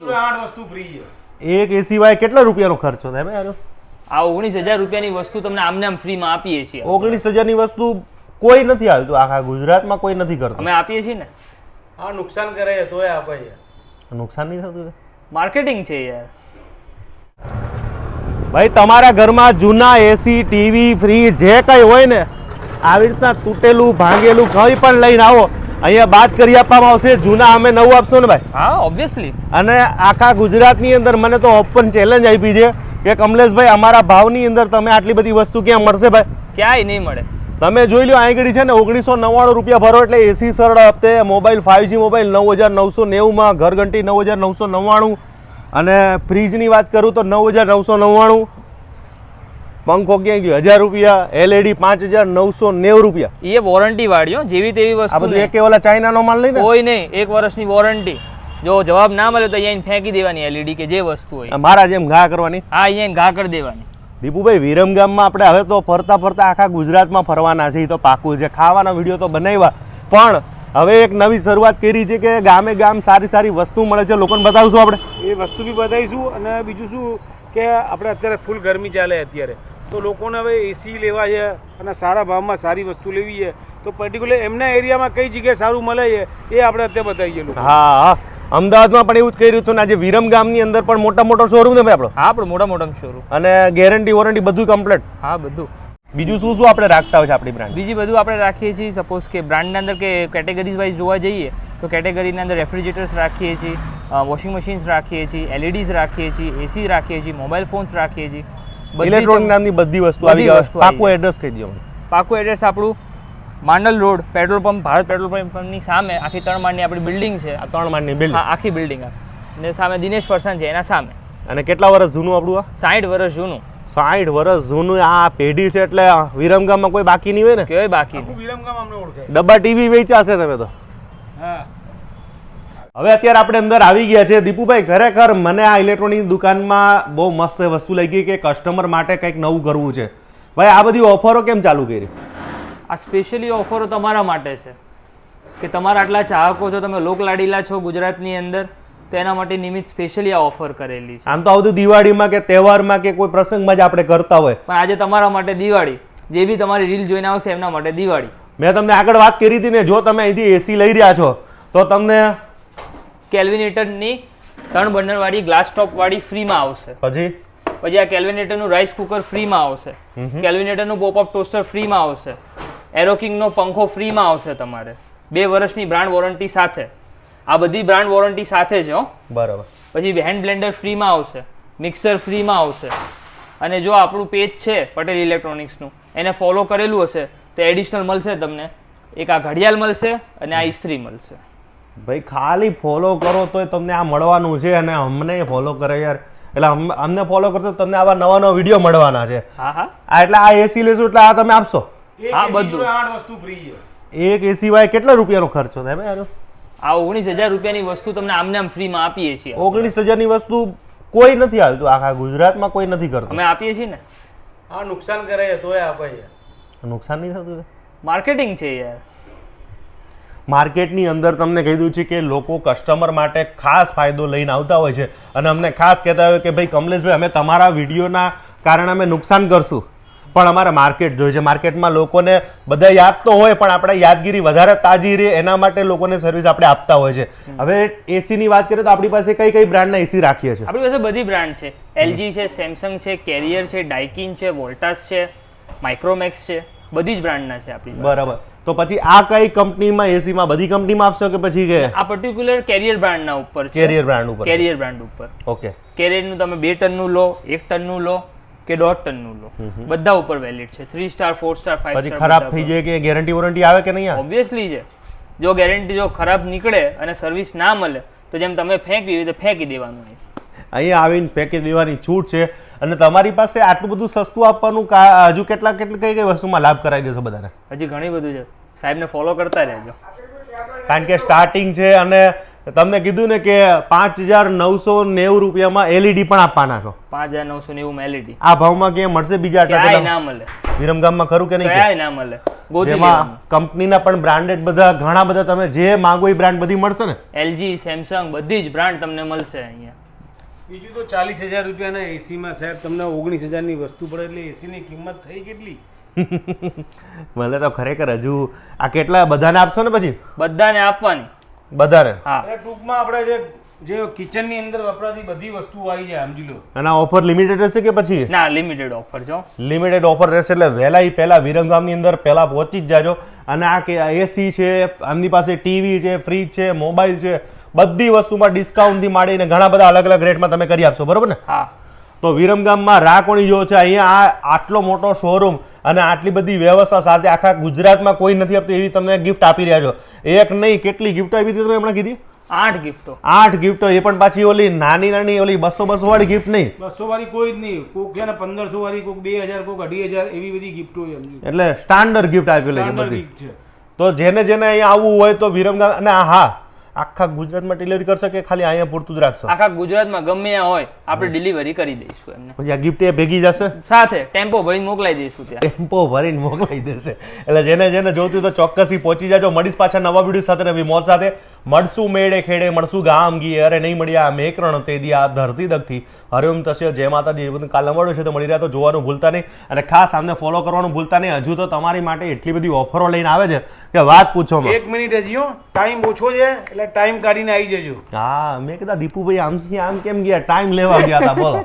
આઠ વસ્તુ ફ્રી છે. એક એસી વાય કેટલા રૂપિયાનો ખર્ચો થાય ભાઈ આનો આ ઓગણીસ હજાર રૂપિયાની વસ્તુ તમને આમને આમ ફ્રીમાં આપીએ છીએ. ઓગણીસ હજારની વસ્તુ કોઈ નથી હાલતું. આખા ગુજરાતમાં કોઈ નથી કરતું. અમે આપીએ છીએ ને? હા નુકસાન કરે છે તોય આપે છે. નુકસાન નહીં થતું? માર્કેટિંગ છે યાર. ભાઈ તમારા ઘરમાં જૂના એસી ટીવી ફ્રીજ જે કંઈ હોય ને આવી રીતના તૂટેલું ભાંગેલું કંઈ પણ લઈને આવો. અહીંયા બાદ કરી આપવામાં આવશે. જૂના અમે નવું આપશો ને ભાઈ? હા ઓબ્વિયસલી અને આખા ગુજરાતની અંદર મને તો ઓપન ચેલેન્જ આપી છે કે કમલેશભાઈ અમારા ભાવની અંદર તમે આટલી બધી વસ્તુ ક્યાં મળશે ભાઈ? ક્યાંય નહીં મળે. તમે જોઈ લો આગળ છે ને ઓગણીસો નવ્વાણું રૂપિયા ભરો એટલે એસી સરળ હપ્તે મોબાઈલ ફાઇવજી મોબાઈલ નવ હજાર નવસો નેવુંમાં ઘરઘંટી નવ હજાર નવસો નવ્વાણું. અને ફ્રીજની વાત કરું તો નવ હજાર નવસો નવ્વાણું. પંખો ક્યાં ગયો? હજાર રૂપિયા એલઈડી પાંચ હજાર નવસો નેવું રૂપિયા. એ વોરંટી વાળી હો જેવી તેવી આ વસ્તુ બધું એક ઓલા ચાઇનાનો માલ લઈને કોઈ નહીં એક વર્ષની વોરંટી જો જવાબ ના મળે તો અહીંયા ફેંકી દેવાની એલઈડી કે જે વસ્તુ હોય. મારા જેમ ઘા કરવાની. હા અહીંયા ઘા કરી દેવાની. દીપુભાઈ વિરમગામમાં આપણે હવે તો ફરતા ફરતા આખા ગુજરાતમાં ફરવાના છે. એ તો પાકું છે. ખાવાના વીડિયો તો બનાવ્યા. પણ હવે એક નવી શરૂઆત કરી છે કે ગામે ગામ સારી સારી વસ્તુ મળે છે. લોકોને બતાવશું આપણે. એ વસ્તુ બી બતાવીશું અને બીજું શું કે આપણે અત્યારે ફૂલ ગરમી ચાલે અત્યારે. તો લોકોને હવે એસી લેવા છે અને સારા ભાવમાં સારી વસ્તુ લેવી છે. તો પર્ટિક્યુલર એમના એરિયામાં કઈ જગ્યાએ સારું મળે છે એ આપણે અત્યારે બતાવીએ લોકો હા હા. અમદાવાદમાં પણ એવું જ કર્યું હતું ને આજે વિરમગામની અંદર પણ મોટા મોટો શોરૂમ છે આપણો. હા પણ મોટા મોટા શોરૂમ અને ગેરંટી વોરંટી બધું કમ્પ્લીટ હા બધું. બીજું શું શું આપણે રાખતા હોય છે આપણી બ્રાન્ડ બીજી બધું આપણે રાખીએ છીએ સપોઝ કે બ્રાન્ડના અંદર કે કેટેગરીઝ વાઇઝ જોવા જઈએ તો કેટેગરીના અંદર રેફ્રિજરેટર્સ રાખીએ છીએ વોશિંગ મશીન્સ રાખીએ છીએ એલઈડીઝ રાખીએ છીએ એસી રાખીએ છીએ મોબાઈલ ફોન્સ રાખીએ છીએ. ઇલેક્ટ્રોનિક નામની બધી વસ્તુ આવી ગઈ. વસ્તુ પાકું એડ્રેસ કહી દો. પાકું એડ્રેસ આપણું Mandal road petrol pump Bharat petrol પંપની સામે આખી ત્રણ માળની આપણી બિલ્ડિંગ છે. આ ત્રણ માળની બિલ્ડિંગ? આખી બિલ્ડિંગ ને સામે દિનેશ પરસાન છે એના સામે. અને કેટલા વર્ષ જૂનું આપણું આ? સાઠ વર્ષ જૂનું. સાઠ વર્ષ જૂનું આ પેઢી છે એટલે વિરમગામમાં કોઈ બાકી નહીં હોય ને? કોઈ બાકી નહીં. વિરમગામ અમને ડબ્બા ટીવી વેચ્યા છે તમે તો? હા. હવે અત્યારે આપણે અંદર આવી ગયા છે. દીપુભાઈ ખરેખર મને આ ઇલેક્ટ્રોનિક દુકાનમાં બહુ મસ્ત વસ્તુ લાગી કે કસ્ટમર માટે કંઈક નવું કરવું છે. ભાઈ આ બધી ઓફરો કેમ ચાલુ કરી? આ સ્પેશિયલી ઓફરો તમારા માટે છે. કે તમારા આટલા ચાહકો છો તમે લોકલાડીલા છો ગુજરાતની અંદર તેના માટે નિમિત્ત સ્પેશિયલી આ ઓફર કરેલી છે. આમ તો આવતું દિવાળીમાં કે તહેવારમાં કે કોઈ પ્રસંગમાં જ આપણે કરતા હોય. પણ આજે તમારા માટે દિવાળી. જે બી તમારી રીલ જોઈને આવશે એમના માટે દિવાળી. મેં તમને આગળ વાત કરી હતી ને જો તમે અહીંથી એસી લઈ રહ્યા છો તો તમને કેલ્વિનેટરની ત્રણ બર્નરવાળી ગ્લાસ ટોપવાળી ફ્રીમાં આવશે. પછી? પછી આ કેલ્વિનેટરનું રાઈસ કુકર ફ્રીમાં આવશે. કેલ્વિનેટરનું પોપઅપ ટોસ્ટર ફ્રીમાં આવશે. એરોકિંગનો પંખો ફ્રીમાં આવશે તમારે. બે વર્ષની બ્રાન્ડ વોરંટી સાથે. આ બધી બ્રાન્ડ વોરંટી સાથે છે હો. બરાબર. પછી હેન્ડ બ્લેન્ડર ફ્રીમાં આવશે. મિક્સર ફ્રીમાં આવશે. અને જો આપણું પેજ છે પટેલ ઇલેક્ટ્રોનિક્સનું એને ફોલો કરેલું હશે તો એડિશનલ મળશે તમને. એક આ ઘડિયાળ મળશે અને આ ઇસ્ત્રી મળશે. ભાઈ ખાલી ફોલો કરો તોય તમને આ મળવાનું છે અને અમને ફોલો કરે યાર. એટલે અમને ફોલો કરતો તમને આવા નવા નવા વીડિયો મળવાના છે. હા હા. આ એટલે આ એસી લેશું એટલે આ તમે આપશો? હા, બધું. આઠ વસ્તુ ફ્રી છે. એક એસી વાય કેટલા રૂપિયાનો ખર્ચો થાય ભાઈ આ ઓગણીસ હજાર રૂપિયાની વસ્તુ તમને આમને આમ ફ્રીમાં આપીએ છીએ. ઓગણીસ હજારની વસ્તુ કોઈ નથી હાલતું આખા ગુજરાતમાં કોઈ નથી કરતું. અમે આપીએ છીએ ને? હા નુકસાન કરે તોય આપે નુકસાન નહીં થતું માર્કેટિંગ છે યાર. માર્કેટની અંદર તમને કીધું છે કે લોકો કસ્ટમર માટે ખાસ ફાયદો લઈને આવતા હોય છે. અને અમને ખાસ કહેતા હોય કે ભાઈ કમલેશભાઈ અમે તમારા વિડીયોના કારણે અમે નુકસાન કરશું. પણ અમારે માર્કેટ જોઈએ છે. માર્કેટમાં લોકોને બધા યાદ તો હોય પણ આપણે યાદગીરી વધારે તાજી રહે એના માટે લોકોને સર્વિસ આપણે આપતા હોય છે. હવે એસીની વાત કરીએ તો આપણી પાસે કઈ કઈ બ્રાન્ડના એસી રાખીએ છીએ? આપણી પાસે બધી બ્રાન્ડ છે. એલજી છે સેમસંગ છે કેરિયર છે ડાઇકિન છે વોલ્ટાસ છે માઇક્રોમેક્સ છે. બધી જ બ્રાન્ડના છે આપણી બરાબર. તો પછી આ કઈ કંપનીમાં એસીમાં બધી કંપનીમાં આપશો કે પછી કે આ પર્ટિક્યુલર કેરિયર બ્રાન્ડના ઉપર કેરિયર બ્રાન્ડ ઉપર. કેરિયર બ્રાન્ડ ઉપર. ઓકે કેરિયરનું તમે બે ટનનું લો એક ટનનું લો કે દોઢ ટનનું લો? બધા ઉપર વેલિડ છે. Three star four star five પછી ખરાબ થઈ જાય કે ગેરંટી વોરંટી આવે કે નહીં ઓબ્વિયસલી છે. જો ગેરંટી જો ખરાબ નીકળે અને સર્વિસ ના મળે તો જેમ તમે ફેંકવી તો ફેંકી દેવાનું હોય. અહીંયા આવીને ફેંકી દેવાની છૂટ છે. અને તમારી પાસે આટલું બધું સસ્તું આપવાનું હજુ કેટલા કેટલી કઈ કઈ વસ્તુમાં લાભ કરાવી દેશો બધાને? હજી ઘણી બધું છે. સાહેબને ફોલો કરતા રહેજો. કારણ કે સ્ટાર્ટિંગ છે અને તમને કીધું ને કે પાંચ હજાર નવસો નેવું રૂપિયામાં એલઈડી પણ આપવાના છો. પાંચ હજાર નવસો નેવું એલઈડી આ ભાવમાં ક્યાંય મળશે બીજા આટલા ક્યાંય ના મળે. વિરમગામમાં ખરું કે નહીં ક્યાંય ના મળે. જેમાં કંપનીના પણ બ્રાન્ડેડ બધા ઘણા બધા તમે જે માંગો એ બ્રાન્ડ બધી મળશે ને? એલજી સેમસંગ બધી જ બ્રાન્ડ તમને મળશે અહીંયા. બીજું તો ચાલીસ હજાર રૂપિયાના એસીમાં સાહેબ તમને ઓગણીસ હજારની વસ્તુ પડે એટલે એસીની કિંમત થઈ કેટલી? મને તો ખરેખર હજુ આ કેટલા બધાને આપશો ને પછી? બધાને આપવાની. બધાને? હા. એટલે ટૂંકમાં આપણે જે જે કિચનની અંદર વપરાતી બધી વસ્તુઓ આવી જાય સમજી લો. અને ઓફર લિમિટેડ રહેશે કે પછી? ના લિમિટેડ ઓફર જો. લિમિટેડ ઓફર રહેશે એટલે વહેલા એ પહેલા વિરંગામની અંદર પહેલા પહોંચી જ જાજો. અને આ કે એસી છે આમની પાસે ટીવી છે ફ્રીજ છે મોબાઈલ છે બધી વસ્તુમાં ડિસ્કાઉન્ટથી માંડીને ઘણા બધા અલગ અલગ રેટમાં તમે કરી આપશો બરોબર ને? હા. તો વિરમગામમાં રાકોણી જો છે અહીંયા આ આટલો મોટો શોરૂમ અને આટલી બધી વ્યવસ્થા સાથે આખા ગુજરાતમાં કોઈ નથી આપતું એવી તમને ગિફ્ટ આપી રહ્યા છો. એક નહીં કેટલી ગિફ્ટો આપી દીધી તમે હમણાં કીધી? આઠ ગિફ્ટો આઠ ગિફ્ટો એ પણ પાછી ઓલી નાની નાની ઓલી બસો બસો વાળી ગિફ્ટ નહીં. બસો વાળી કોઈ જ નહીં. કોક છે ને પંદરસો વાળી કોક બે હજાર કોક અઢી હજાર એવી બધી ગિફ્ટો હોય એટલે સ્ટાન્ડર્ડ ગિફ્ટ આપેલી બધી. છે. તો જેને જેને અહીંયા આવવું હોય તો વિરમગામ અને હા આખા ગુજરાતમાં ડિલિવરી કરશે કે ખાલી અહીંયા પૂરતું જ રાખશો? આખા ગુજરાતમાં ગમે ત્યાં હોય આપણે ડિલિવરી કરી દઈશું એમને. પછી આ ગિફ્ટ એ ભેગી જશે? સાથે ટેમ્પો ભરીને મોકલાઈ દઈશું ત્યાં. ટેમ્પો ભરીને મોકલાઈ દેશે. એટલે જેને જેને જોતું તો ચોક્કસથી પહોંચી જાજો. મળીશ પાછા નવા વીડિયો સાથે નવી મોત સાથે. મળશું મેળે ખેડે મળશું ગામ ગીએ અરે નહીં મળ્યા મેકરણ તે દી આ ધરતી દગથી. હરિઓમ તસ્ય જય માતાજી એ બધું કાલે છે તો મળી રહ્યા તો જોવાનું ભૂલતા નહીં. અને ખાસ આમને ફોલો કરવાનું ભૂલતા નહીં. હજુ તો તમારી માટે એટલી બધી ઓફરો લઈને આવે છે કે વાત પૂછો એક મિનિટ હજી ટાઈમ ઓછો છે એટલે ટાઈમ કાઢીને આવી જજો. હા મેં કીધા દીપુભાઈ આમથી આમ કેમ ગયા? ટાઈમ લેવા ગયા હતા બોલો.